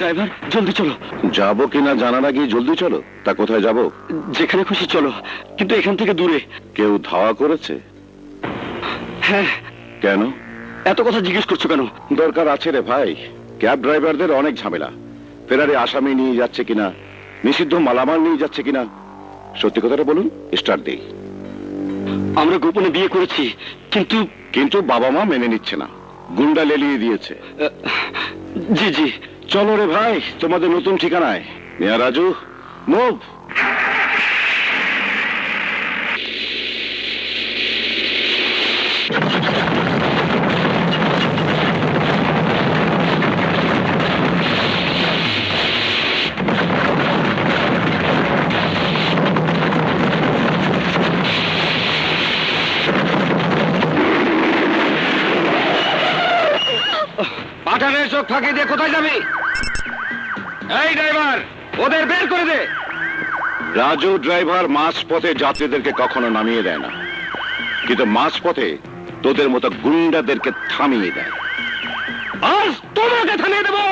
Driver জলদি চলো। যাব কিনা জানার আগে জলদি চলো? তা কোথায় যাব? যেখানে খুশি চলো কিন্তু এখান থেকে দূরে। কেউ ধাওয়া করেছে? হ্যাঁ। কেন? এত কথা জিজ্ঞেস করছ কেন? দরকার আছে রে ভাই। ক্যাব ড্রাইভারদের অনেক ঝামেলা। ফেরারে আসামি নিয়ে যাচ্ছে কিনা? নিষিদ্ধ মালামাল নিয়ে যাচ্ছে কিনা? সত্যি কথাটা বলুন স্টার্ট দেই আমরা গোপনে বিয়ে করেছি কিন্তু কিন্তু বাবা মা মেনে নিচ্ছে না। গুন্ডা লেলিয়ে দিয়েছে। জি জি। চলো রে ভাই, তোমাদের নতুন ঠিকানায়। মিয়া রাজু মুভ পাঠানের চোখ ফাঁকি দিয়ে কোথায় যাবি? এই ড্রাইভার ওদের বের করে দে। রাজু ড্রাইভার মাছ পথে যাত্রীদেরকে কখনো নামিয়ে দেয় না। কিন্তু মাছ পথে তোদের মতো গুন্ডাদেরকে থামিয়ে দেয়। আজ তোমাকে থামিয়ে দেবো।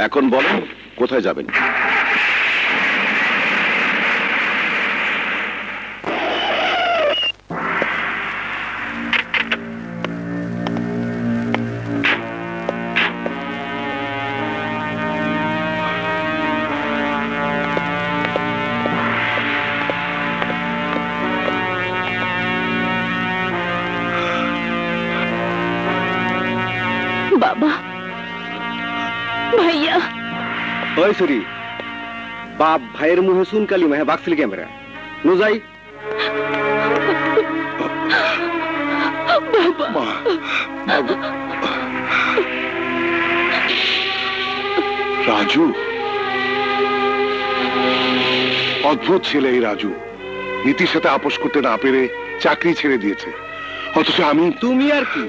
এখন বলেন কোথায় যাবেন? বাবা ওই সরি বাপ ভাইয়ের মুহে সুনকালি মাহে বাকফিল ক্যামেরা নো যাই। রাজু অদ্ভুত ছেলে এই রাজু নীতির সাথে আপোষ করতে না পেরে চাকরি ছেড়ে দিয়েছে। অথচ আমি তুমি আর কি?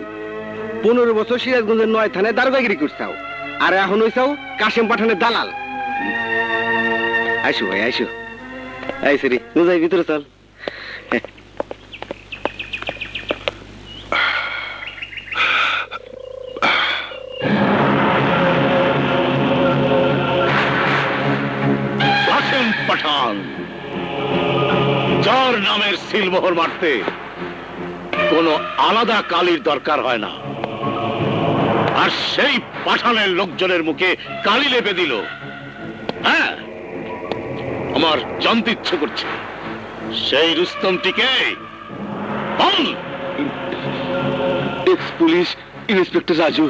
পনেরো বছর সিরাজগঞ্জের নয় থানায় দারোগাগিরি করছাও। আর এখন হইছাও কাশেম পাঠানের দালাল। আইসো ভাই, আইসো। আই সরি নো যাই, ভিতরে চল। পাঠান, যার নামের সিলমোহর মারতে কোনো আলাদা কালির দরকার হয় না। আর সেই পাঠানের লোকজনের মুখে কালি লেপে দিল। হ্যাঁ আমার জানতে ইচ্ছে করছে। সেই রুস্তমটিকে ex police inspector Raju.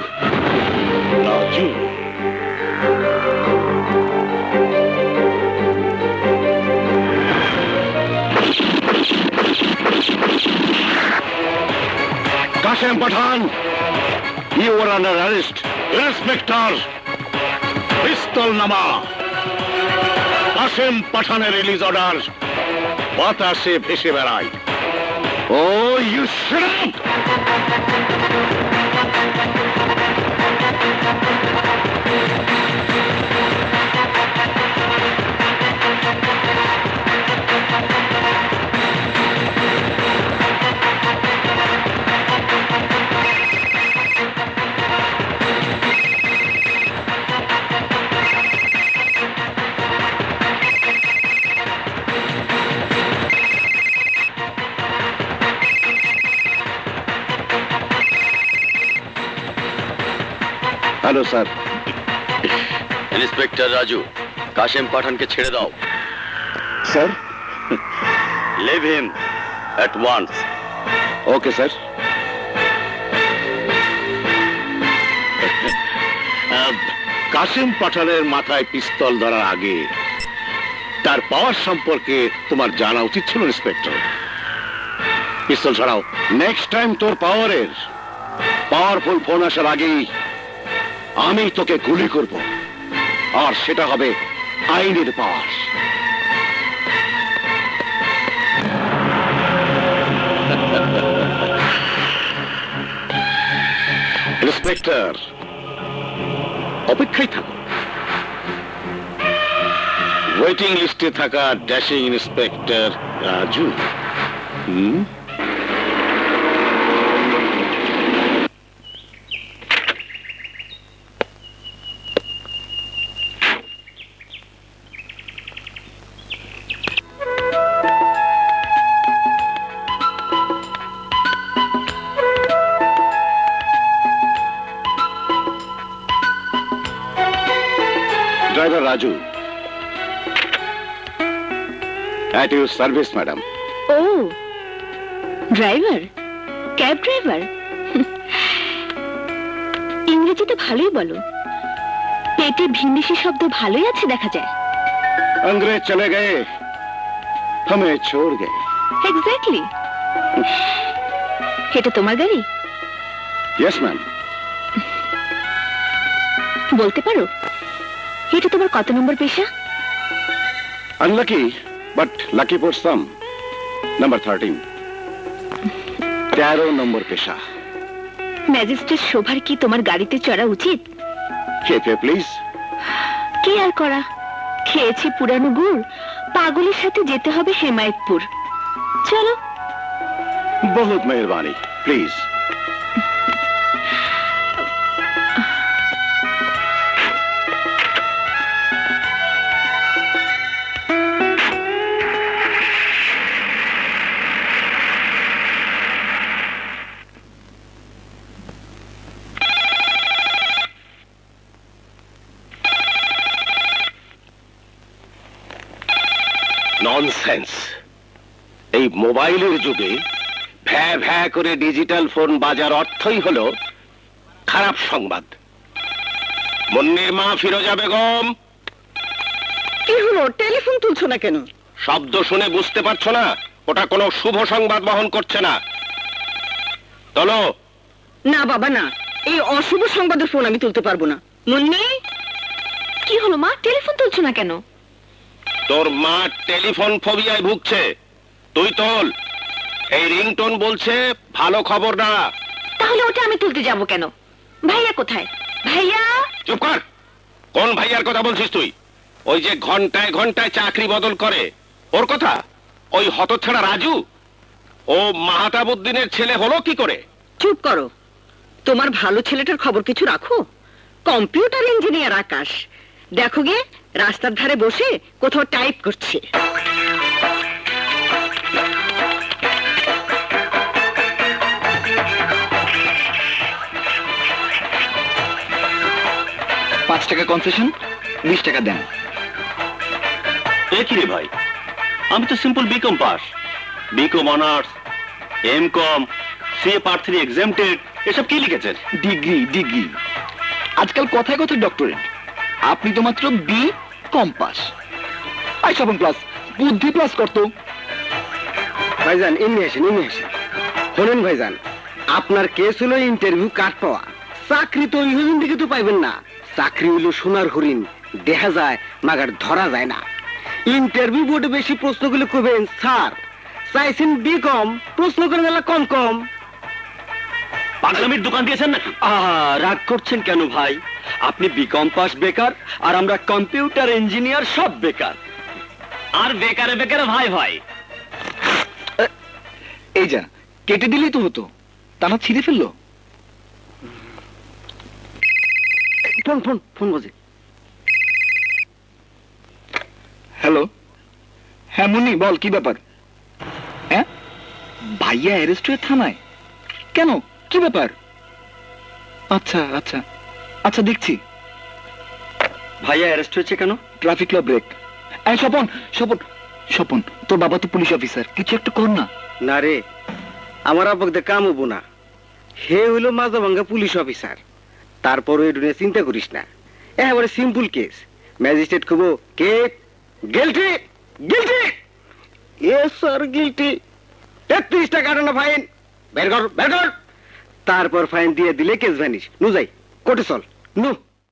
Raju? Kashem Pathan. You are under arrest inspector pistol নামা কাশেম পাঠানের রিলিজ অর্ডার বাতাসে ভেসে বেড়ায় oh you শ্রাপ hello sir. Inspector Raju Kashem পাঠানকে ছেড়ে দাও। Sir? Leave him at once okay sir. Kasim পাঠানের মাথায় পিস্তল ধরার আগে তার পাওয়ার সম্পর্কে তোমার জানা উচিত ছিল ইন্সপেক্টর। পিস্তল ছড়াও নেক্সট টাইম তোর পাওয়ারের পাওয়ারফুল ফোন আসার আগেই আমি তোকে গুলি করব। আর সেটা হবে আইনের পাশ ইন্সপেক্টর, অপেক্ষায় থাকো ওয়েটিং লিস্টে থাকা dashing inspector Raju. Hmm? driver Raju at your service madam O driver cab driver ইংরেজিতে ভালোই বলো পেটে ভিন্দিসি শব্দ ভালোই আছে দেখা যায় अंग्रेज चले गए हमें छोड़ गए এক্স্যাক্টলি এটা তোমার গাড়ি यस मैम বলতে পারো এটা তোমার কত নম্বর পেশা? Unlucky but lucky for some number thirteen তেরো নম্বর পেশা। ম্যাজিস্ট্রেট শোভার কি তোমার গাড়িতে চড়া উচিত? খেপে প্লিজ কি আর করা? খেয়েছি পুরানো গুড়। পাগলের সাথে যেতে হবে হেমায়তপুর। চলো। বহুত মেহরবানি প্লিজ ননসেন্স এই মোবাইলের যুগে ভ্যা ভ্যা করে ডিজিটাল ফোন বাজার অর্থই হলো খারাপ সংবাদ। মুন্নির মা ফিরোজা বেগম। কি হলো? টেলিফোন তুলছো না কেন? শব্দ শুনে বুঝতে পারছ না? ওটা কোনো শুভ সংবাদ বহন করছে না। চলো না বাবা না। এই অশুভ সংবাদের ফোন আমি তুলতে পারব না। মুন্নি? কি হলো মা? টেলিফোন তুলছো না কেন? তোর মা টেলিফোন ফোবিয়ায় ভুগছে। তুই তোল। এই রিংটোন বলছে ভালো খবর না। তাহলে ওটা আমি তুলতে যাব কেন? ভাইয়া কোথায়? ভাইয়া? চুপ কর। কোন ভাইয়ার কথা বলছিস তুই? ওই যে ঘন্টায় ঘন্টায় চাকরি বদল করে। ওর কথা? ওই হতছাড়া রাজু? ও মাহাতাবুদ্দিনের ছেলে হলো কি করে? চুপ করো। তোমার ভালো ছেলেটার খবর কিছু রাখো? Computer engineer Akash. দেখো গে রাস্তার ধারে বসে কোথাও টাইপ করছে। পাঁচ টাকা কনসেশন বিশ টাকা দেন। এ কি রে ভাই? আমি তো simple BCom pass. BCom honours M Com C part three exempted এসব কি লিখেছেন ডিগ্রি ডিগ্রি আজকাল কথায় কথায় ডক্টরেট আপনি তো মাত্র B com pass I seven plus বুদ্ধি প্লাস করতো ভাইজান এমনি আসেন এমনি আসেন। শোনেন ভাইজান আপনার কেস হলো ইন্টারভিউ কাট পাওয়া। চাকরি তো হরিণ দিকে তো পাইবেন না। চাকরি হইল সোনার হরিণ দেখা যায় মাগার ধরা যায় না। ইন্টারভিউ বোর্ডে বেশি প্রশ্নগুলো করবেন স্যার চাইছেন বি কম প্রশ্ন করেন এলা কম কম। পাগলামির দোকান দিয়েছেন নাকি? আহ, রাগ করছেন কেন ভাই? আপনি বিকম পাস বেকার আর আমরা কম্পিউটার ইঞ্জিনিয়ার সব বেকার। আর বেকারে বেকারে ভাই ভাই। এই যা কেটে দিলেই তো হতো। তা না ছিঁড়ে ফেলল। ফোন ফোন ফোন বাজে। হ্যালো? হ্যাঁ মুন্নি বল কি ব্যাপার? হ্যাঁ? ভাইয়া অ্যারেস্ট হয়ে থানায়। কেন? কি ব্যাপার? আচ্ছা আচ্ছা। আচ্ছা দেখছি। ভাইয়া অ্যারেস্ট হয়েছে কেন? Traffic law break. এই স্বপন স্বপন স্বপন তোর বাবা তো পুলিশ অফিসার কিছু একটু কর না। না রে আমার আব্বাকে কাম হব না। হে হইল মাজা ভাঙ্গা পুলিশ অফিসার। তারপরও এটা নিয়ে চিন্তা করিস না। একেবারে সিম্পল কেস ম্যাজিস্ট্রেট কব কে? গিলটি গিলটি এ স্যার গিলটি তেত্রিশ টাকা না ফাইন বের কর বের কর। তারপর ফাইন দিয়ে দিলে কেস ভ্যানিশ নু যাই কোর্টে চল। নু